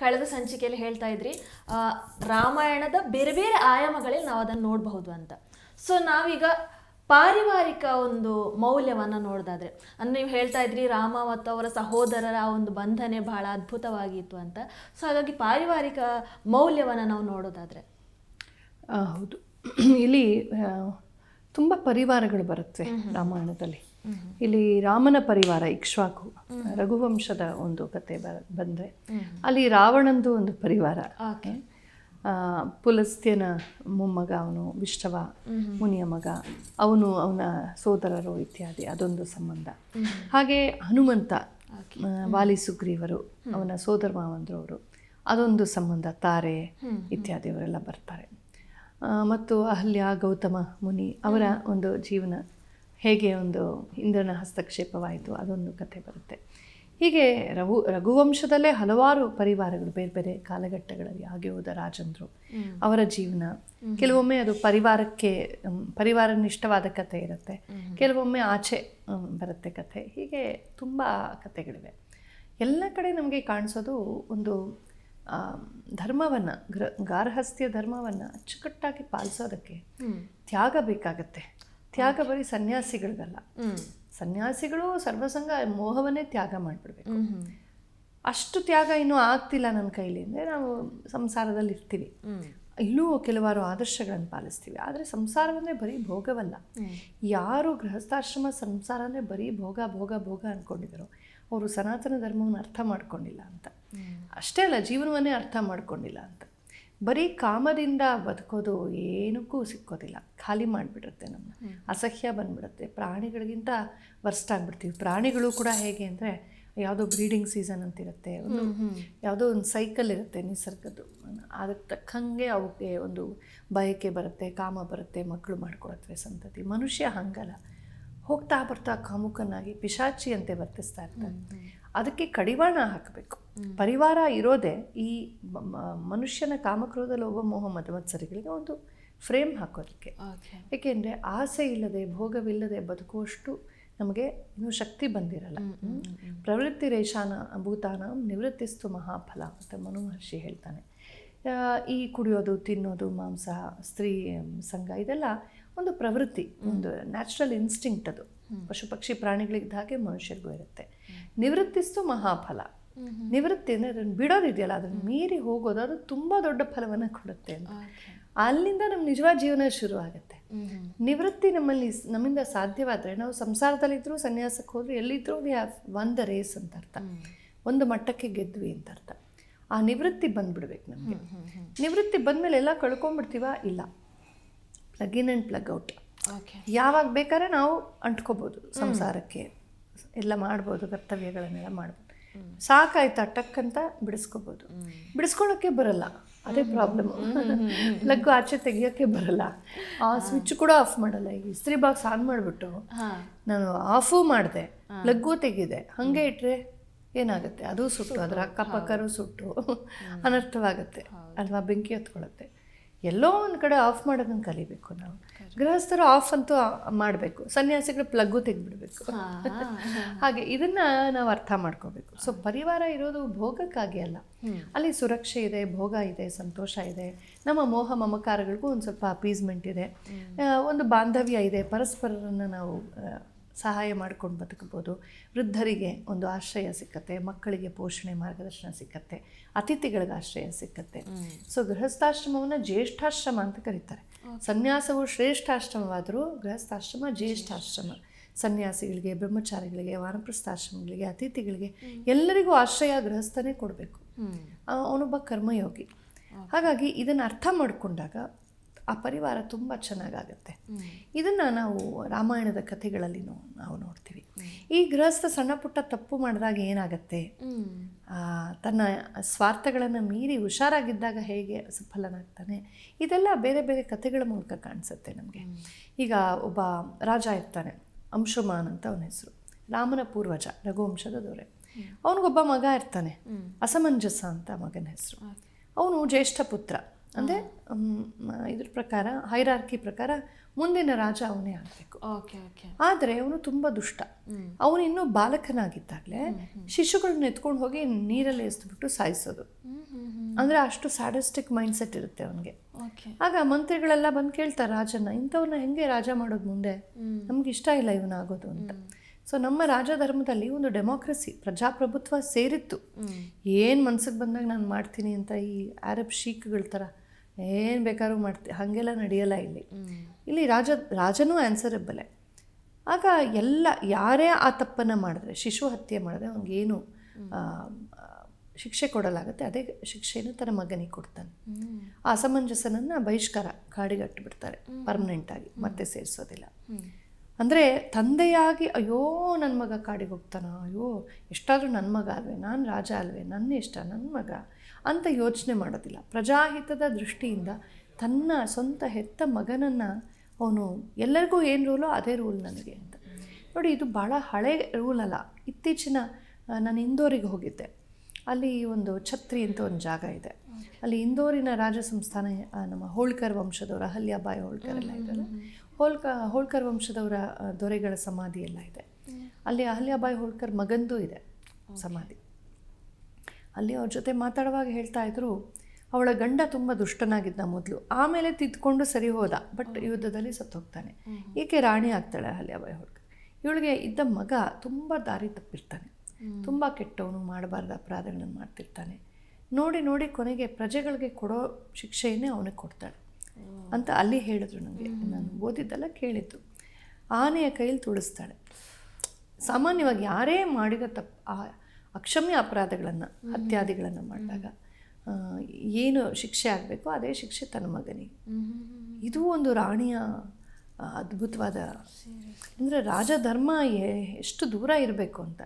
ಕಳೆದ ಸಂಚಿಕೆಯಲ್ಲಿ ಹೇಳ್ತಾ ಇದ್ರಿ ರಾಮಾಯಣದ ಬೇರೆ ಬೇರೆ ಆಯಾಮಗಳಲ್ಲಿ ನಾವು ಅದನ್ನು ನೋಡಬಹುದು ಅಂತ. ಸೊ ನಾವೀಗ ಪಾರಿವಾರಿಕ ಒಂದು ಮೌಲ್ಯವನ್ನು ನೋಡೋದಾದ್ರೆ ಅಂದರೆ ನೀವು ಹೇಳ್ತಾ ಇದ್ರಿ ರಾಮ ಮತ್ತು ಅವರ ಸಹೋದರರ ಆ ಒಂದು ಬಂಧನೆ ಬಹಳ ಅದ್ಭುತವಾಗಿತ್ತು ಅಂತ. ಸೊ ಹಾಗಾಗಿ ಪಾರಿವಾರಿಕ ಮೌಲ್ಯವನ್ನು ನಾವು ನೋಡೋದಾದರೆ. ಹೌದು. ಇಲ್ಲಿ ತುಂಬ ಪರಿವಾರಗಳು ಬರುತ್ತೆ ರಾಮಾಯಣದಲ್ಲಿ. ಇಲ್ಲಿ ರಾಮನ ಪರಿವಾರ ಇಕ್ಷ್ವಾಕು ರಘುವಂಶದ ಒಂದು ಕತೆ ಬ ಬಂದರೆ. ಅಲ್ಲಿ ರಾವಣಂದು ಒಂದು ಪರಿವಾರ. ಪುಲಸ್ತ್ಯನ ಮೊಮ್ಮಗ ಅವನು ವಿಷ್ಟವ ಮುನಿಯ ಮಗ ಅವನು ಅವನ ಸೋದರರು ಇತ್ಯಾದಿ ಅದೊಂದು ಸಂಬಂಧ. ಹಾಗೆ ಹನುಮಂತ ವಾಲಿ ಸುಗ್ರೀವರು ಅವನ ಸೋದರ ಮಾವಂದ್ರವರು ಅದೊಂದು ಸಂಬಂಧ ತಾರೆ ಇತ್ಯಾದಿಯವರೆಲ್ಲ ಬರ್ತಾರೆ. ಮತ್ತು ಅಹಲ್ಯ ಗೌತಮ ಮುನಿ ಅವರ ಒಂದು ಜೀವನ ಹೇಗೆ ಒಂದು ಇಂದ್ರನ ಹಸ್ತಕ್ಷೇಪವಾಯಿತು ಅದೊಂದು ಕಥೆ ಬರುತ್ತೆ. ಹೀಗೆ ರಘು ರಘುವಂಶದಲ್ಲೇ ಹಲವಾರು ಪರಿವಾರಗಳು ಬೇರೆ ಬೇರೆ ಕಾಲಘಟ್ಟಗಳಲ್ಲಿ ಹಾಗೆ ಹೋದ ರಾಜಂದ್ರು ಅವರ ಜೀವನ. ಕೆಲವೊಮ್ಮೆ ಅದು ಪರಿವಾರಕ್ಕೆ ಪರಿವಾರನಿಷ್ಠವಾದ ಕಥೆ ಇರುತ್ತೆ. ಕೆಲವೊಮ್ಮೆ ಆಚೆ ಬರುತ್ತೆ ಕಥೆ. ಹೀಗೆ ತುಂಬ ಕಥೆಗಳಿವೆ. ಎಲ್ಲ ಕಡೆ ನಮಗೆ ಕಾಣಿಸೋದು ಒಂದು ಧರ್ಮವನ್ನು ಗ್ರ ಗಾರ್ಹಸ್ಥ್ಯ ಧರ್ಮವನ್ನು ಅಚ್ಚುಕಟ್ಟಾಗಿ ಪಾಲಿಸೋದಕ್ಕೆ ತ್ಯಾಗ ಬೇಕಾಗತ್ತೆ. ತ್ಯಾಗ ಬರೀ ಸನ್ಯಾಸಿಗಳಿಗಲ್ಲ. ಸನ್ಯಾಸಿಗಳು ಸರ್ವಸಂಗ ಮೋಹವನ್ನೇ ತ್ಯಾಗ ಮಾಡಿಬಿಡ್ಬೇಕು. ಅಷ್ಟು ತ್ಯಾಗ ಇನ್ನೂ ಆಗ್ತಿಲ್ಲ ನನ್ನ ಕೈಲಿ ಅಂದರೆ ನಾವು ಸಂಸಾರದಲ್ಲಿ ಇರ್ತೀವಿ. ಇಲ್ಲೂ ಕೆಲವಾರು ಆದರ್ಶಗಳನ್ನು ಪಾಲಿಸ್ತೀವಿ. ಆದರೆ ಸಂಸಾರವನ್ನೇ ಬರೀ ಭೋಗವಲ್ಲ. ಯಾರು ಗೃಹಸ್ಥಾಶ್ರಮ ಸಂಸಾರನೇ ಅಂದರೆ ಬರೀ ಭೋಗ ಭೋಗ ಭೋಗ ಅಂದ್ಕೊಂಡಿದ್ರು ಅವರು ಸನಾತನ ಧರ್ಮವನ್ನು ಅರ್ಥ ಮಾಡ್ಕೊಂಡಿಲ್ಲ ಅಂತ. ಅಷ್ಟೇ ಅಲ್ಲ ಜೀವನವನ್ನೇ ಅರ್ಥ ಮಾಡ್ಕೊಂಡಿಲ್ಲ ಅಂತ. ಬರೀ ಕಾಮದಿಂದ ಬದುಕೋದು ಏನಕ್ಕೂ ಸಿಕ್ಕೋದಿಲ್ಲ. ಖಾಲಿ ಮಾಡಿಬಿಡುತ್ತೆ ನಮ್ಮ ಅಸಹ್ಯ ಬಂದ್ಬಿಡುತ್ತೆ. ಪ್ರಾಣಿಗಳಿಗಿಂತ ವರ್ಸ್ಟ್ ಆಗಿಬಿಡ್ತೀವಿ. ಪ್ರಾಣಿಗಳು ಕೂಡ ಹೇಗೆ ಅಂದರೆ ಯಾವುದೋ ಬ್ರೀಡಿಂಗ್ ಸೀಸನ್ ಅಂತಿರುತ್ತೆ. ಒಂದು ಯಾವುದೋ ಒಂದು ಸೈಕಲ್ ಇರುತ್ತೆ ನಿಸರ್ಗದ್ದು. ಅದಕ್ಕೆ ತಕ್ಕಂಗೆ ಅವಕ್ಕೆ ಒಂದು ಬಯಕೆ ಬರುತ್ತೆ ಕಾಮ ಬರುತ್ತೆ ಮಕ್ಕಳು ಮಾಡ್ಕೊಳತ್ವೆ ಸಂತತಿ. ಮನುಷ್ಯ ಹಂಗಲ್ಲ. ಹೋಗ್ತಾ ಬರ್ತಾ ಕಾಮುಕನಾಗಿ ಪಿಶಾಚಿಯಂತೆ ವರ್ತಿಸ್ತಾ ಇರ್ತಾನೆ. ಅದಕ್ಕೆ ಕಡಿವಾಣ ಹಾಕಬೇಕು. ಪರಿವಾರ ಇರೋದೇ ಈ ಮನುಷ್ಯನ ಕಾಮಕ್ರೋಧ ಲೋಭ ಮೋಹ ಮದಮತ್ಸರಿಗಳಿಗೆ ಒಂದು ಫ್ರೇಮ್ ಹಾಕೋದಕ್ಕೆ. ಏಕೆಂದರೆ ಆಸೆ ಇಲ್ಲದೆ ಭೋಗವಿಲ್ಲದೆ ಬದುಕುವಷ್ಟು ನಮಗೆ ಇನ್ನೂ ಶಕ್ತಿ ಬಂದಿರಲ್ಲ. ಪ್ರವೃತ್ತಿ ರೇಷಾನ ಭೂತಾನ ನಿವೃತ್ತಿಸ್ತು ಮಹಾಫಲ ಅಂತ ಮನು ಮಹರ್ಷಿ ಹೇಳ್ತಾನೆ. ಈ ಕುಡಿಯೋದು ತಿನ್ನೋದು ಮಾಂಸ ಸ್ತ್ರೀ ಸಂಘ ಇದೆಲ್ಲ ಒಂದು ಪ್ರವೃತ್ತಿ ಒಂದು ನ್ಯಾಚುರಲ್ ಇನ್ಸ್ಟಿಂಕ್ಟ್ ಅದು. ಪಶು ಪಕ್ಷಿ ಪ್ರಾಣಿಗಳಿದ್ದ ಹಾಗೆ ಮನುಷ್ಯರಿಗೂ ಇರುತ್ತೆ. ನಿವೃತ್ತಿಸ್ತು ಮಹಾಫಲ. ನಿವೃತ್ತಿ ಅಂದರೆ ಅದನ್ನು ಬಿಡೋದಿದೆಯಲ್ಲ ಅದನ್ನು ಮೀರಿ ಹೋಗೋದು ಅದು ತುಂಬ ದೊಡ್ಡ ಫಲವನ್ನು ಕೊಡುತ್ತೆ ಅಂತ. ಅಲ್ಲಿಂದ ನಮ್ಮ ನಿಜವಾದ ಜೀವನ ಶುರು ಆಗುತ್ತೆ ನಿವೃತ್ತಿ ನಮ್ಮಲ್ಲಿ ನಮ್ಮಿಂದ ಸಾಧ್ಯವಾದರೆ ನಾವು ಸಂಸಾರದಲ್ಲಿದ್ದರೂ ಸನ್ಯಾಸಕ್ಕೆ ಹೋದ್ರೆ ಎಲ್ಲಿದ್ದರೂ we have won the race ಅಂತ ಅರ್ಥ. ಒಂದು ಮಟ್ಟಕ್ಕೆ ಗೆದ್ವಿ ಅಂತ ಅರ್ಥ. ಆ ನಿವೃತ್ತಿ ಬಂದ್ಬಿಡ್ಬೇಕು ನಮಗೆ. ನಿವೃತ್ತಿ ಬಂದಮೇಲೆ ಎಲ್ಲ ಕಳ್ಕೊಂಡ್ಬಿಡ್ತೀವ? ಇಲ್ಲ. Plug in and plug out. ಯಾವಾಗ ಬೇಕಾದ್ರೆ ನಾವು ಅಂಟ್ಕೋಬೋದು ಸಂಸಾರಕ್ಕೆ. ಎಲ್ಲ ಮಾಡ್ಬೋದು ಕರ್ತವ್ಯಗಳನ್ನೆಲ್ಲ ಮಾಡ್ಬೋದು. ಸಾಕಾಯ್ತಾ ಟಕ್ ಅಂತ ಬಿಡಿಸ್ಕೋಬೋದು. ಬಿಡಿಸ್ಕೊಳ್ಳೋಕ್ಕೆ ಬರಲ್ಲ. ಅದೇ ಪ್ರಾಬ್ಲಮ್ ಲಗ್ಗು ಆಚೆ ತೆಗಿಯೋಕ್ಕೆ ಬರಲ್ಲ. ಆ ಸ್ವಿಚ್ ಕೂಡ ಆಫ್ ಮಾಡಲ್ಲ. ಈ ಇಸ್ತ್ರಿ ಬಾಕ್ಸ್ ಆನ್ ಮಾಡಿಬಿಟ್ಟು ನಾನು ಆಫೂ ಮಾಡಿದೆ. ಲಗ್ಗು ತೆಗಿದೆ. ಹಾಗೆ ಇಟ್ಟರೆ ಏನಾಗುತ್ತೆ? ಅದು ಸುಟ್ಟು ಅದರ ಅಕ್ಕಪಕ್ಕರೂ ಸುಟ್ಟು. ಅನರ್ಥವಾಗುತ್ತೆ. ಅಲ್ವಾ? ಬೆಂಕಿ ಹತ್ಕೊಳ್ಳುತ್ತೆ ಎಲ್ಲೋ ಒಂದು ಕಡೆ ಆಫ್ ಮಾಡೋದನ್ನು ಕಲಿಬೇಕು ನಾವು. ಗೃಹಸ್ಥರು ಆಫ್ ಅಂತೂ ಮಾಡಬೇಕು. ಸನ್ಯಾಸಿಗಳು ಪ್ಲಗ್ಗು ತೆಗೆದ್ಬಿಡ್ಬೇಕು. ಹಾಗೆ ಇದನ್ನ ನಾವು ಅರ್ಥ ಮಾಡ್ಕೋಬೇಕು. ಸೊ ಪರಿವಾರ ಇರೋದು ಭೋಗಕ್ಕಾಗಿ ಅಲ್ಲ. ಅಲ್ಲಿ ಸುರಕ್ಷೆ ಇದೆ ಭೋಗ ಇದೆ ಸಂತೋಷ ಇದೆ. ನಮ್ಮ ಮೋಹ ಮಮಕಾರಗಳಿಗೂ ಒಂದು ಸ್ವಲ್ಪ ಅಪೀಸ್ಮೆಂಟ್ ಇದೆ. ಒಂದು ಬಾಂಧವ್ಯ ಇದೆ. ಪರಸ್ಪರರನ್ನು ನಾವು ಸಹಾಯ ಮಾಡ್ಕೊಂಡು ಬದುಕಬಹುದು ವೃದ್ಧರಿಗೆ ಒಂದು ಆಶ್ರಯ ಸಿಕ್ಕತ್ತೆ ಮಕ್ಕಳಿಗೆ ಪೋಷಣೆ ಮಾರ್ಗದರ್ಶನ ಸಿಕ್ಕತ್ತೆ ಅತಿಥಿಗಳಿಗೆ ಆಶ್ರಯ ಸಿಕ್ಕತ್ತೆ. ಸೊ ಗೃಹಸ್ಥಾಶ್ರಮವನ್ನು ಜ್ಯೇಷ್ಠಾಶ್ರಮ ಅಂತ ಕರೀತಾರೆ. ಸನ್ಯಾಸವು ಶ್ರೇಷ್ಠಾಶ್ರಮವಾದರೂ ಗೃಹಸ್ಥಾಶ್ರಮ ಜ್ಯೇಷ್ಠಾಶ್ರಮ. ಸನ್ಯಾಸಿಗಳಿಗೆ ಬ್ರಹ್ಮಚಾರಿಗಳಿಗೆ ವಾನಪ್ರಸ್ಥಾಶ್ರಮಗಳಿಗೆ ಅತಿಥಿಗಳಿಗೆ ಎಲ್ಲರಿಗೂ ಆಶ್ರಯ ಗೃಹಸ್ಥನೇ ಕೊಡಬೇಕು. ಅವನೊಬ್ಬ ಕರ್ಮಯೋಗಿ. ಹಾಗಾಗಿ ಇದನ್ನು ಅರ್ಥ ಮಾಡಿಕೊಂಡಾಗ ಆ ಪರಿವಾರ ತುಂಬ ಚೆನ್ನಾಗಾಗುತ್ತೆ. ಇದನ್ನು ನಾವು ರಾಮಾಯಣದ ಕಥೆಗಳಲ್ಲಿ ನಾವು ನೋಡ್ತೀವಿ. ಈ ಗೃಹಸ್ಥ ಸಣ್ಣ ಪುಟ್ಟ ತಪ್ಪು ಮಾಡಿದಾಗ ಏನಾಗುತ್ತೆ? ತನ್ನ ಸ್ವಾರ್ಥಗಳನ್ನು ಮೀರಿ ಹುಷಾರಾಗಿದ್ದಾಗ ಹೇಗೆ ಸಫಲನಾಗ್ತಾನೆ? ಇದೆಲ್ಲ ಬೇರೆ ಬೇರೆ ಕಥೆಗಳ ಮೂಲಕ ಕಾಣಿಸುತ್ತೆ ನಮಗೆ. ಈಗ ಒಬ್ಬ ರಾಜ ಇರ್ತಾನೆ ಅಂಶುಮಾನ್ ಅಂತ ಅವನ ಹೆಸರು. ರಾಮನ ಪೂರ್ವಜ ರಘುವಂಶದ ದೊರೆ. ಅವನಿಗೊಬ್ಬ ಮಗ ಇರ್ತಾನೆ ಅಸಮಂಜಸ ಅಂತ ಮಗನ ಹೆಸರು. ಅವನು ಜ್ಯೇಷ್ಠ ಪುತ್ರ. ಅಂದರೆ ಇದ್ರ ಪ್ರಕಾರ ಹೈರಾರ್ಕಿ ಪ್ರಕಾರ ಮುಂದಿನ ರಾಜ ಅವನೇ ಆಗಬೇಕು. ಓಕೆ ಓಕೆ ಆದರೆ ಅವನು ತುಂಬ ದುಷ್ಟ. ಅವನು ಇನ್ನೂ ಬಾಲಕನಾಗಿದ್ದಾಗಲೇ ಶಿಶುಗಳನ್ನ ಎತ್ಕೊಂಡು ಹೋಗಿ ನೀರಲ್ಲಿ ಎಸ್ದುಬಿಟ್ಟು ಸಾಯಿಸೋದು. ಅಂದರೆ ಅಷ್ಟು ಸ್ಯಾಡಸ್ಟಿಕ್ ಮೈಂಡ್ ಸೆಟ್ ಇರುತ್ತೆ ಅವನಿಗೆ. ಓಕೆ ಆಗ ಮಂತ್ರಿಗಳೆಲ್ಲ ಬಂದು ಕೇಳ್ತಾರೆ ರಾಜನ ಇಂಥವ್ನ ಹೆಂಗೆ ರಾಜ ಮಾಡೋದು ಮುಂದೆ? ನಮ್ಗೆ ಇಷ್ಟ ಇಲ್ಲ ಇವನ ಆಗೋದು ಅಂತ ಸೊ ನಮ್ಮ ರಾಜಧರ್ಮದಲ್ಲಿ ಒಂದು ಡೆಮೋಕ್ರಸಿ ಪ್ರಜಾಪ್ರಭುತ್ವ ಸೇರಿತ್ತು. ಏನು ಮನ್ಸಿಗೆ ಬಂದಾಗ ನಾನು ಮಾಡ್ತೀನಿ ಅಂತ ಈ ಅರಬ್ ಶೀಕ್ಗಳ ಥರ ಏನು ಬೇಕಾದ್ರೂ ಮಾಡ್ತಿ ಹಾಗೆಲ್ಲ ನಡೆಯಲ್ಲ ಇಲ್ಲಿ. ಇಲ್ಲಿ ರಾಜ ರಾಜನೂ ಆನ್ಸರಬಲೆ ಆಗ ಎಲ್ಲ ಯಾರೇ ಆ ತಪ್ಪನ್ನು ಮಾಡಿದ್ರೆ ಶಿಶು ಹತ್ಯೆ ಮಾಡಿದ್ರೆ ಅವನಿಗೇನು ಶಿಕ್ಷೆ ಕೊಡಲಾಗುತ್ತೆ ಅದೇ ಶಿಕ್ಷೆಯನ್ನು ತನ್ನ ಮಗನಿಗೆ ಕೊಡ್ತಾನೆ. ಆ ಅಸಮಂಜಸನನ್ನು ಬಹಿಷ್ಕಾರ ಕಾಡಿಗಟ್ಟು ಬಿಡ್ತಾರೆ ಪರ್ಮನೆಂಟಾಗಿ ಮತ್ತೆ ಸೇರಿಸೋದಿಲ್ಲ. ಅಂದರೆ ತಂದೆಯಾಗಿ ಅಯ್ಯೋ ನನ್ನ ಮಗ ಕಾಡಿಗೆ ಹೋಗ್ತಾನ ಅಯ್ಯೋ ಎಷ್ಟಾದರೂ ನನ್ನ ಮಗ ಅಲ್ವೇ ನಾನು ರಾಜ ಅಲ್ವೇ ನನ್ನ ಇಷ್ಟ ನನ್ನ ಮಗ. ಅಂತ ಯೋಚನೆ ಮಾಡೋದಿಲ್ಲ. ಪ್ರಜಾಹಿತದ ದೃಷ್ಟಿಯಿಂದ ತನ್ನ ಸ್ವಂತ ಹೆತ್ತ ಮಗನನ್ನು ಅವನು ಎಲ್ಲರಿಗೂ ಏನು ರೂಲೋ ಅದೇ ರೂಲ್ ನನಗೆ ಅಂತ. ನೋಡಿ ಇದು ಭಾಳ ಹಳೆ ರೂಲ್ ಅಲ್ಲ. ಇತ್ತೀಚಿನ ನಾನು ಇಂದೋರಿಗೆ ಹೋಗಿದ್ದೆ. ಅಲ್ಲಿ ಒಂದು ಛತ್ರಿ ಅಂತ ಒಂದು ಜಾಗ ಇದೆ. ಅಲ್ಲಿ ಇಂದೋರಿನ ರಾಜ ಸಂಸ್ಥಾನ ನಮ್ಮ ಹೋಳ್ಕರ್ ವಂಶದವರ ಅಹಲ್ಯಾಬಾಯಿ ಹೋಳ್ಕರ್ ಎಲ್ಲ ಇದೆಲ್ಲ ಹೋಳ್ಕ ಹೋಳ್ಕರ್ ವಂಶದವರ ದೊರೆಗಳ ಸಮಾಧಿ ಎಲ್ಲ ಇದೆ. ಅಲ್ಲಿ ಅಹಲ್ಯಾಬಾಯಿ ಹೋಳ್ಕರ್ ಮಗಂದು ಇದೆ ಸಮಾಧಿ. ಅಲ್ಲಿ ಅವ್ರ ಜೊತೆ ಮಾತಾಡುವಾಗ ಹೇಳ್ತಾ ಇದ್ರು ಅವಳ ಗಂಡ ತುಂಬ ದುಷ್ಟನಾಗಿದ್ದ ಮೊದಲು. ಆಮೇಲೆ ತಿದ್ಕೊಂಡು ಸರಿ ಹೋದ ಬಟ್ ಯುದ್ಧದಲ್ಲಿ ಸತ್ತು ಹೋಗ್ತಾನೆ ಈಕೆ ರಾಣಿ ಆಗ್ತಾಳೆ ಅಲ್ಲಿ ಅವ ಹೊರಗೆ ಇವಳಿಗೆ ಇದ್ದ ಮಗ ತುಂಬ ದಾರಿ ತಪ್ಪಿರ್ತಾನೆ. ತುಂಬ ಕೆಟ್ಟವನು ಮಾಡಬಾರ್ದ ಅಪರಾಧಗಳನ್ನು ಮಾಡ್ತಿರ್ತಾನೆ. ನೋಡಿ ನೋಡಿ ಕೊನೆಗೆ ಪ್ರಜೆಗಳಿಗೆ ಕೊಡೋ ಶಿಕ್ಷೆಯನ್ನೇ ಅವನಿಗೆ ಕೊಡ್ತಾಳೆ. ಅಂತ ಅಲ್ಲಿ ಹೇಳಿದ್ರು ನನಗೆ. ನಾನು ಓದಿದ್ದೆಲ್ಲ ಕೇಳಿದ್ದು. ಆನೆಯ ಕೈಯಲ್ಲಿ ತುಳಿಸ್ತಾಳೆ. ಸಾಮಾನ್ಯವಾಗಿ ಯಾರೇ ಮಾಡಿದ ತಪ್ಪು ಆ ಅಕ್ಷಮ್ಯ ಅಪರಾಧಗಳನ್ನು ಹತ್ಯಾದಿಗಳನ್ನು ಮಾಡಿದಾಗ ಏನು ಶಿಕ್ಷೆ ಆಗಬೇಕು ಅದೇ ಶಿಕ್ಷೆ ತನ್ನ ಮಗನಿಗೆ. ಇದು ಒಂದು ರಾಣಿಯ ಅದ್ಭುತವಾದ ಅಂದರೆ ರಾಜಧರ್ಮ ಎಷ್ಟು ದೂರ ಇರಬೇಕು ಅಂತ.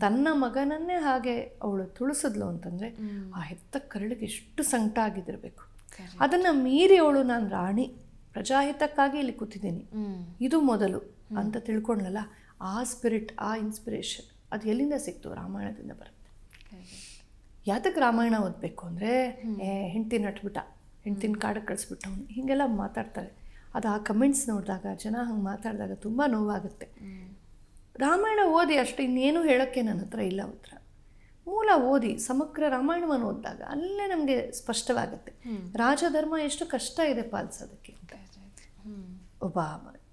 ತನ್ನ ಮಗನನ್ನೇ ಹಾಗೆ ಅವಳು ತುಳಿಸಿದ್ಲು ಅಂತಂದರೆ ಆ ಹೆತ್ತ ಕರಳಿಗೆ ಎಷ್ಟು ಸಂಕಟ ಆಗಿದ್ದಿರಬೇಕು. ಅದನ್ನು ಮೀರಿ ಅವಳು ನಾನು ರಾಣಿ ಪ್ರಜಾಹಿತಕ್ಕಾಗಿ ಇಲ್ಲಿ ಕೂತಿದ್ದೀನಿ. ಇದು ಮೊದಲು ಅಂತ ತಿಳ್ಕೊಂಡ್ಲಲ್ಲ ಆ ಸ್ಪಿರಿಟ್ ಆ ಇನ್ಸ್ಪಿರೇಷನ್ ಅದು ಎಲ್ಲಿಂದ ಸಿಕ್ತು? ರಾಮಾಯಣದಿಂದ ಬರುತ್ತೆ. ಯಾತಕ್ಕೆ ರಾಮಾಯಣ ಓದಬೇಕು ಅಂದರೆ ಏ ಹೆಂಡ್ತಿನ ನಟ್ಬಿಟ್ಟ ಹೆಂಡ್ತಿನ ಕಾಡಕ್ಕೆ ಕಳಿಸ್ಬಿಟ್ಟು ಅವ್ನು. ಹೀಗೆಲ್ಲ ಮಾತಾಡ್ತಾರೆ. ಅದು ಆ ಕಮೆಂಟ್ಸ್ ನೋಡಿದಾಗ ಜನ ಹಂಗೆ ಮಾತಾಡಿದಾಗ ತುಂಬ ನೋವಾಗುತ್ತೆ. ರಾಮಾಯಣ ಓದಿ ಅಷ್ಟು ಇನ್ನೇನು ಹೇಳೋಕ್ಕೆ ನನ್ನ ಹತ್ರ ಇಲ್ಲ ಉತ್ತರ. ಮೂಲ ಓದಿ ಸಮಗ್ರ ರಾಮಾಯಣವನ್ನು ಓದಿದಾಗ ಅಲ್ಲೇ ನಮಗೆ ಸ್ಪಷ್ಟವಾಗುತ್ತೆ. ರಾಜಧರ್ಮ ಎಷ್ಟು ಕಷ್ಟ ಇದೆ ಪಾಲಿಸೋದಕ್ಕೆ ಅಂತ ಒಬ್ಬ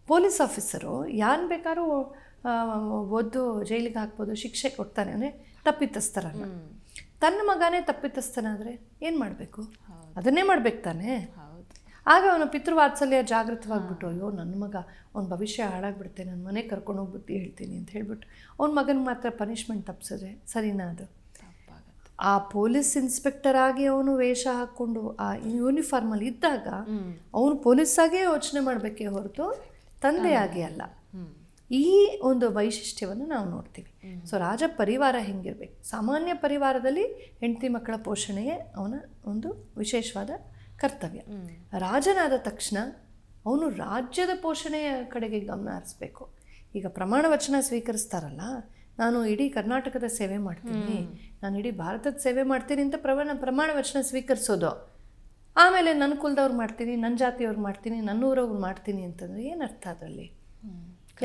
ಪೊಲೀಸ್ ಆಫೀಸರು ಯಾನ್ ಬೇಕಾದ್ರೂ ಓದ್ದು ಒದ್ದು ಜೈಲಿಗೆ ಹಾಕ್ಬೋದು ಶಿಕ್ಷೆ ಕೊಡ್ತಾನೆ ಅಂದರೆ ತಪ್ಪಿತಸ್ಥರನ್ನ. ತನ್ನ ಮಗನೇ ತಪ್ಪಿತಸ್ಥನಾದರೆ ಏನು ಮಾಡಬೇಕು? ಅದನ್ನೇ ಮಾಡ್ಬೇಕು ತಾನೇ? ಆಗ ಅವನ ಪಿತೃವಾತ್ಸಲ್ಯ ಜಾಗೃತವಾಗ್ಬಿಟ್ಟು ಅಯ್ಯೋ ನನ್ನ ಮಗ ಅವ್ನ ಭವಿಷ್ಯ ಹಾಳಾಗ್ಬಿಡುತ್ತೆ ನನ್ನ ಮನೆ ಕರ್ಕೊಂಡು ಹೋಗ್ಬಿಟ್ಟು ಹೇಳ್ತೀನಿ ಅಂತ ಹೇಳ್ಬಿಟ್ಟು ಅವ್ನ ಮಗನ ಮಾತ್ರ ಪನಿಷ್ಮೆಂಟ್ ತಪ್ಪಿಸಿದ್ರೆ ಸರಿನಾ ಅದು? ಆ ಪೊಲೀಸ್ ಇನ್ಸ್ಪೆಕ್ಟರ್ ಆಗಿ ಅವನು ವೇಷ ಹಾಕ್ಕೊಂಡು ಆ ಯೂನಿಫಾರ್ಮಲ್ಲಿ ಇದ್ದಾಗ ಅವನು ಆಗೇ ಯೋಚನೆ ಮಾಡಬೇಕೇ ಹೊರತು ತಂದೆಯಾಗಿ ಅಲ್ಲ. ಈ ಒಂದು ವೈಶಿಷ್ಟ್ಯವನ್ನು ನಾವು ನೋಡ್ತೀವಿ. ಸೊ ರಾಜ ಪರಿವಾರ ಹೆಂಗಿರ್ಬೇಕು? ಸಾಮಾನ್ಯ ಪರಿವಾರದಲ್ಲಿ ಹೆಂಡತಿ ಮಕ್ಕಳ ಪೋಷಣೆಯೇ ಅವನ ಒಂದು ವಿಶೇಷವಾದ ಕರ್ತವ್ಯ. ರಾಜನಾದ ತಕ್ಷಣ ಅವನು ರಾಜ್ಯದ ಪೋಷಣೆಯ ಕಡೆಗೆ ಗಮನ ಹರಿಸ್ಬೇಕು. ಈಗ ಪ್ರಮಾಣ ವಚನ ಸ್ವೀಕರಿಸ್ತಾರಲ್ಲ ನಾನು ಇಡೀ ಕರ್ನಾಟಕದ ಸೇವೆ ಮಾಡ್ತೀನಿ. ನಾನು ಇಡೀ ಭಾರತದ ಸೇವೆ ಮಾಡ್ತೀನಿ ಅಂತ ಪ್ರಮಾಣ ಪ್ರಮಾಣ ವಚನ ಸ್ವೀಕರಿಸೋದು. ಆಮೇಲೆ ನನ್ನ ಕುಲದವ್ರು ಮಾಡ್ತೀನಿ ನನ್ನ ಜಾತಿಯವ್ರು ಮಾಡ್ತೀನಿ ನನ್ನ ಊರವ್ರು ಮಾಡ್ತೀನಿ ಅಂತಂದರೆ ಏನು ಅರ್ಥ ಅದರಲ್ಲಿ?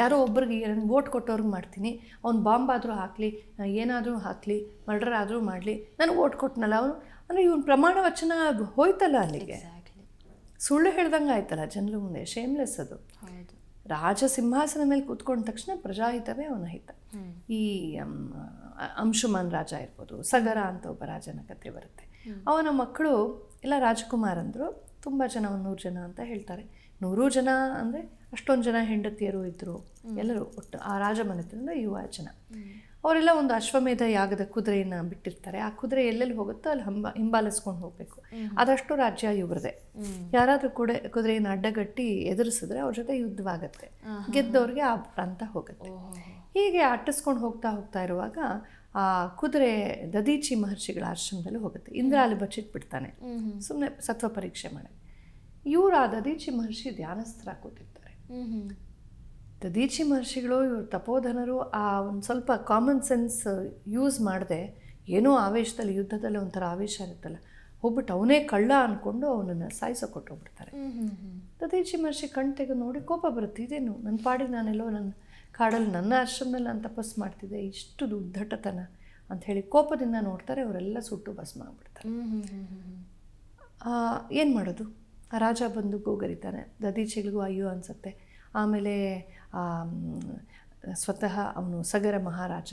ಯಾರೋ ಒಬ್ರಿಗೆ ವೋಟ್ ಕೊಟ್ಟವ್ರಿಗೆ ಮಾಡ್ತೀನಿ ಅವ್ನು ಬಾಂಬ್ ಆದರೂ ಹಾಕಲಿ ಏನಾದರೂ ಹಾಕಲಿ ಮರ್ಡರ್ ಆದರೂ ಮಾಡಲಿ ನನಗೆ ವೋಟ್ ಕೊಟ್ಟನಲ್ಲ ಅವನು? ಅಂದರೆ ಇವನು ಪ್ರಮಾಣ ವಚನ ಹೋಯ್ತಲ್ಲ ಅಲ್ಲಿಗೆ. ಸುಳ್ಳು ಹೇಳ್ದಂಗೆ ಆಯ್ತಲ್ಲ ಜನರ ಮುಂದೆ ಶೇಮ್ಲೆಸ್ ಅದು. ರಾಜ ಸಿಂಹಾಸನ ಮೇಲೆ ಕೂತ್ಕೊಂಡ ತಕ್ಷಣ ಪ್ರಜಾಹಿತವೇ ಅವನ ಹಿತ. ಈ ಅಂಶುಮಾನ್ ಅಂಶುಮನ್ ರಾಜ ಇರ್ಬೋದು ಸಗರ ಅಂತ ಒಬ್ಬ ರಾಜನ ಕಥೆ ಬರುತ್ತೆ. ಅವನ ಮಕ್ಕಳು ಎಲ್ಲ ರಾಜಕುಮಾರಂದರು ತುಂಬ ಜನ ಒಂದು ನೂರು ಜನ ಅಂತ ಹೇಳ್ತಾರೆ. ನೂರು ಜನ ಅಂದರೆ ಅಷ್ಟೊಂದು ಜನ ಹೆಂಡತಿಯರು ಇದ್ದರು ಎಲ್ಲರೂ ಒಟ್ಟು ಆ ರಾಜಮನೆತನದ ಯುವ ಜನ. ಅವರೆಲ್ಲ ಒಂದು ಅಶ್ವಮೇಧ ಯಾಗದ ಕುದುರೆಯನ್ನು ಬಿಟ್ಟಿರ್ತಾರೆ. ಆ ಕುದುರೆ ಎಲ್ಲೆಲ್ಲಿ ಹೋಗುತ್ತೋ ಅಲ್ಲಿ ಹಂಬ ಹಿಂಬಾಲಿಸ್ಕೊಂಡು ಹೋಗಬೇಕು. ಅದಷ್ಟು ರಾಜ್ಯ ಇವ್ರದೇ ಯಾರಾದರೂ ಕೂಡ ಕುದುರೆಯನ್ನು ಅಡ್ಡಗಟ್ಟಿ ಎದುರಿಸಿದ್ರೆ ಅವ್ರ ಜೊತೆ ಯುದ್ಧವಾಗುತ್ತೆ. ಗೆದ್ದವ್ರಿಗೆ ಆ ಪ್ರಾಂತ ಹೋಗುತ್ತೆ. ಹೀಗೆ ಅಟ್ಟಿಸ್ಕೊಂಡು ಹೋಗ್ತಾ ಹೋಗ್ತಾ ಇರುವಾಗ ಕುದುರೆ ದದೀಚಿ ಮಹರ್ಷಿಗಳ ಆಶ್ರಮದಲ್ಲಿ ಹೋಗುತ್ತೆ. ಇಂದ್ರ ಅಲ್ಲಿ ಬಚ್ಚಿಟ್ಬಿಡ್ತಾನೆ ಸುಮ್ಮನೆ ಸತ್ವ ಪರೀಕ್ಷೆ ಮಾಡಿ. ಇವರು ಆ ದದೀಚಿ ಮಹರ್ಷಿ ಧ್ಯಾನಸ್ಥರ ಕೂತಿರ್ತಾರೆ. ದದೀಚಿ ಮಹರ್ಷಿಗಳು ಇವರು ತಪೋಧನರು ಆ ಒಂದು ಸ್ವಲ್ಪ ಕಾಮನ್ ಸೆನ್ಸ್ ಯೂಸ್ ಮಾಡದೆ ಏನೋ ಆವೇಶದಲ್ಲಿ ಯುದ್ಧದಲ್ಲಿ ಒಂಥರ ಆವೇಶ ಇರುತ್ತಲ್ಲ ಹೋಗ್ಬಿಟ್ಟು ಅವನೇ ಕಳ್ಳ ಅಂದ್ಕೊಂಡು ಅವನನ್ನು ಸಾಯಿಸೋ ಕೊಟ್ಟೋಗ್ಬಿಡ್ತಾರೆ ದದೀಚಿ ಮಹರ್ಷಿ ಕಣ್ ತೆಗೆದು ನೋಡಿ ಕೋಪ ಬರುತ್ತೆ. ಇದೇನು? ನನ್ನ ಪಾಡಿಗೆ ನಾನೆಲ್ಲೋ ನನ್ನ ಕಾಡಲ್ಲಿ ನನ್ನ ಆಶ್ರಮದಲ್ಲಿ ನಾನು ತಪಸ್ಸು ಮಾಡ್ತಿದ್ದೆ ಇಷ್ಟು ದುಡ್ಡಟತನ ಅಂತ ಹೇಳಿ ಕೋಪದಿಂದ ನೋಡ್ತಾರೆ ಅವರೆಲ್ಲ ಸುಟ್ಟು ಭಸ್ಮ ಆಗ್ಬಿಡ್ತಾರೆ. ಏನು ಮಾಡೋದು? ಆ ರಾಜ ಬಂದು ಗೋಗರಿತಾನೆ ದದೀಚೆಗಳಿಗೂ ಅಯ್ಯೋ ಅನಿಸುತ್ತೆ. ಆಮೇಲೆ ಸ್ವತಃ ಅವನು ಸಗರ ಮಹಾರಾಜ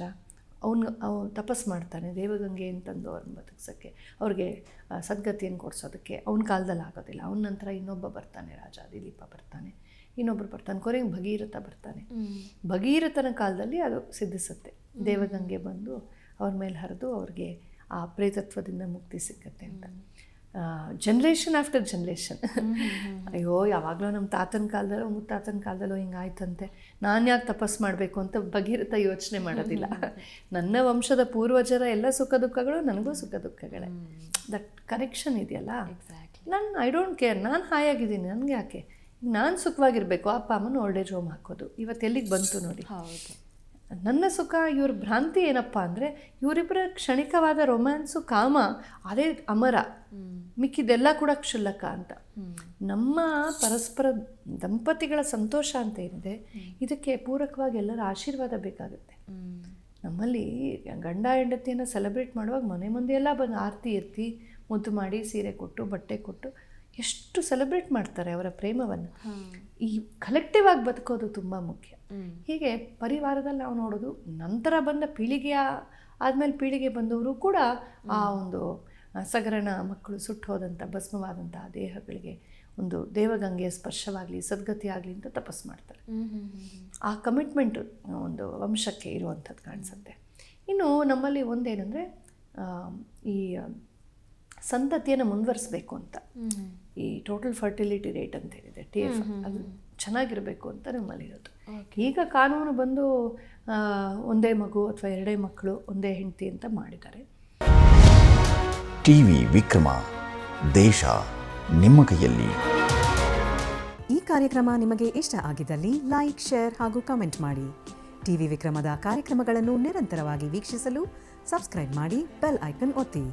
ಅವನು ಅವನು ತಪಸ್ ಮಾಡ್ತಾನೆ ದೇವಗಂಗೆ ಅಂತಂದು ಅವ್ರನ್ನ ಬದುಕ್ಸೋಕ್ಕೆ ಅವ್ರಿಗೆ ಸದ್ಗತಿಯನ್ನು ಕೊಡಿಸೋದಕ್ಕೆ. ಅವನ ಕಾಲದಲ್ಲಿ ಆಗೋದಿಲ್ಲ ಅವನ ನಂತರ ಇನ್ನೊಬ್ಬ ಬರ್ತಾನೆ ರಾಜ ದಿಲೀಪ ಬರ್ತಾನೆ. ಇನ್ನೊಬ್ಬರು ಬರ್ತಾನೆ ಕೊನೆಗೆ ಭಗೀರಥ ಬರ್ತಾನೆ. ಭಗೀರಥನ ಕಾಲದಲ್ಲಿ ಅದು ಸಿದ್ಧಿಸುತ್ತೆ. ದೇವಗಂಗೆ ಬಂದು ಅವ್ರ ಮೇಲೆ ಹರಿದು ಅವ್ರಿಗೆ ಆ ಪ್ರೇತತ್ವದಿಂದ ಮುಕ್ತಿ ಸಿಕ್ಕತ್ತೆ ಅಂತ. ಜನ್ರೇಷನ್ ಆಫ್ಟರ್ ಜನ್ರೇಷನ್ ಅಯ್ಯೋ ಯಾವಾಗಲೂ ನಮ್ಮ ತಾತನ ಕಾಲದಲ್ಲೋ ಮುತ್ತಾತನ ಕಾಲದಲ್ಲೋ ಹಿಂಗಾಯ್ತಂತೆ ನಾನು ಯಾಕೆ ತಪಸ್ ಮಾಡಬೇಕು ಅಂತ ಭಗೀರಥ ಯೋಚನೆ ಮಾಡೋದಿಲ್ಲ. ನನ್ನ ವಂಶದ ಪೂರ್ವಜರ ಎಲ್ಲ ಸುಖ ದುಃಖಗಳು ನನಗೂ ಸುಖ ದುಃಖಗಳೇ. ದಟ್ ಕನೆಕ್ಷನ್ ಇದೆಯಲ್ಲ? ಎಕ್ಸಾಕ್ಟ್ಲಿ ನಾನು ಐ ಡೋಂಟ್ ಕೇರ್ ನಾನು ಹಾಯಾಗಿದ್ದೀನಿ ನನಗೆ ಯಾಕೆ? ನಾನು ಸುಖವಾಗಿರಬೇಕು ಅಪ್ಪ ಅಮ್ಮನ ಓಲ್ಡ್ ಏಜ್ ಹೋಮ್ ಹಾಕೋದು. ಇವತ್ತು ಎಲ್ಲಿಗೆ ಬಂತು ನೋಡಿ. ಹೌದು. ನನ್ನ ಸುಖ ಇವ್ರ ಭ್ರಾಂತಿ ಏನಪ್ಪ ಅಂದರೆ ಇವರಿಬ್ಬರ ಕ್ಷಣಿಕವಾದ ರೊಮ್ಯಾನ್ಸು ಕಾಮ ಅದೇ ಅಮರ. ಮಿಕ್ಕಿದೆಲ್ಲ ಕೂಡ ಕ್ಷುಲ್ಲಕ ಅಂತ. ನಮ್ಮ ಪರಸ್ಪರ ದಂಪತಿಗಳ ಸಂತೋಷ ಅಂತ ಏನಿದೆ ಇದಕ್ಕೆ ಪೂರಕವಾಗಿ ಎಲ್ಲರ ಆಶೀರ್ವಾದ ಬೇಕಾಗುತ್ತೆ. ನಮ್ಮಲ್ಲಿ ಗಂಡ ಹೆಂಡತಿಯನ್ನು ಸೆಲೆಬ್ರೇಟ್ ಮಾಡುವಾಗ ಮನೆ ಮುಂದೆ ಎಲ್ಲ ಬಂದು ಆರತಿ ಎತ್ತಿ ಮುದ್ದು ಮಾಡಿ ಸೀರೆ ಕೊಟ್ಟು ಬಟ್ಟೆ ಕೊಟ್ಟು ಎಷ್ಟು ಸೆಲೆಬ್ರೇಟ್ ಮಾಡ್ತಾರೆ ಅವರ ಪ್ರೇಮವನ್ನು. ಈ ಕಲೆಕ್ಟಿವ್ ಆಗಿ ಬದುಕೋದು ತುಂಬ ಮುಖ್ಯ. ಹೀಗೆ ಪರಿವಾರದಲ್ಲಿ ನಾವು ನೋಡೋದು ನಂತರ ಬಂದ ಪೀಳಿಗೆಯ ಆದಮೇಲೆ ಪೀಳಿಗೆ ಬಂದವರು ಕೂಡ ಆ ಒಂದು ಸಗರಣ ಮಕ್ಕಳು ಸುಟ್ಟು ಹೋದಂಥ ಭಸ್ಮವಾದಂಥ ದೇಹಗಳಿಗೆ ಒಂದು ದೇವಗಂಗೆಯ ಸ್ಪರ್ಶವಾಗಲಿ ಸದ್ಗತಿ ಆಗಲಿ ಅಂತ ತಪಸ್ಸು ಮಾಡ್ತಾರೆ. ಆ ಕಮಿಟ್ಮೆಂಟು ಒಂದು ವಂಶಕ್ಕೆ ಇರುವಂಥದ್ದು ಕಾಣಿಸುತ್ತೆ. ಇನ್ನು ನಮ್ಮಲ್ಲಿ ಒಂದೇನೆಂದರೆ ಈ ಸಂತತಿಯನ್ನು ಮುಂದುವರಿಸಬೇಕು ಅಂತ. ಈ ಟೋಟಲ್ ಫರ್ಟಿಲಿಟಿ ರೇಟ್ ಅಂತ ಹೇಳಿದೆ ಟಿ ಎಫ್ ಅದು ಚೆನ್ನಾಗಿರಬೇಕು ಅಂತ ನಮ್ಮಲ್ಲಿರೋದು ಈಗ ಕಾನೂನು ಬಂದು ಒಂದೇ ಮಗು ಅಥವಾ ಎರಡೇ ಮಕ್ಕಳು ಒಂದೇ ಹೆಂಡತಿ ಅಂತ ಮಾಡಿದ್ದಾರೆ. ಟಿವಿ ವಿಕ್ರಮ ದೇಶ ನಿಮ್ಮ ಕೈಯಲ್ಲಿ. ಈ ಕಾರ್ಯಕ್ರಮ ನಿಮಗೆ ಇಷ್ಟ ಆಗಿದ್ದಲ್ಲಿ ಲೈಕ್ ಶೇರ್ ಹಾಗೂ ಕಮೆಂಟ್ ಮಾಡಿ. ಟಿವಿ ವಿಕ್ರಮದ ಕಾರ್ಯಕ್ರಮಗಳನ್ನು ನಿರಂತರವಾಗಿ ವೀಕ್ಷಿಸಲು ಸಬ್ಸ್ಕ್ರೈಬ್ ಮಾಡಿ ಬೆಲ್ ಐಕನ್ ಒತ್ತಿ.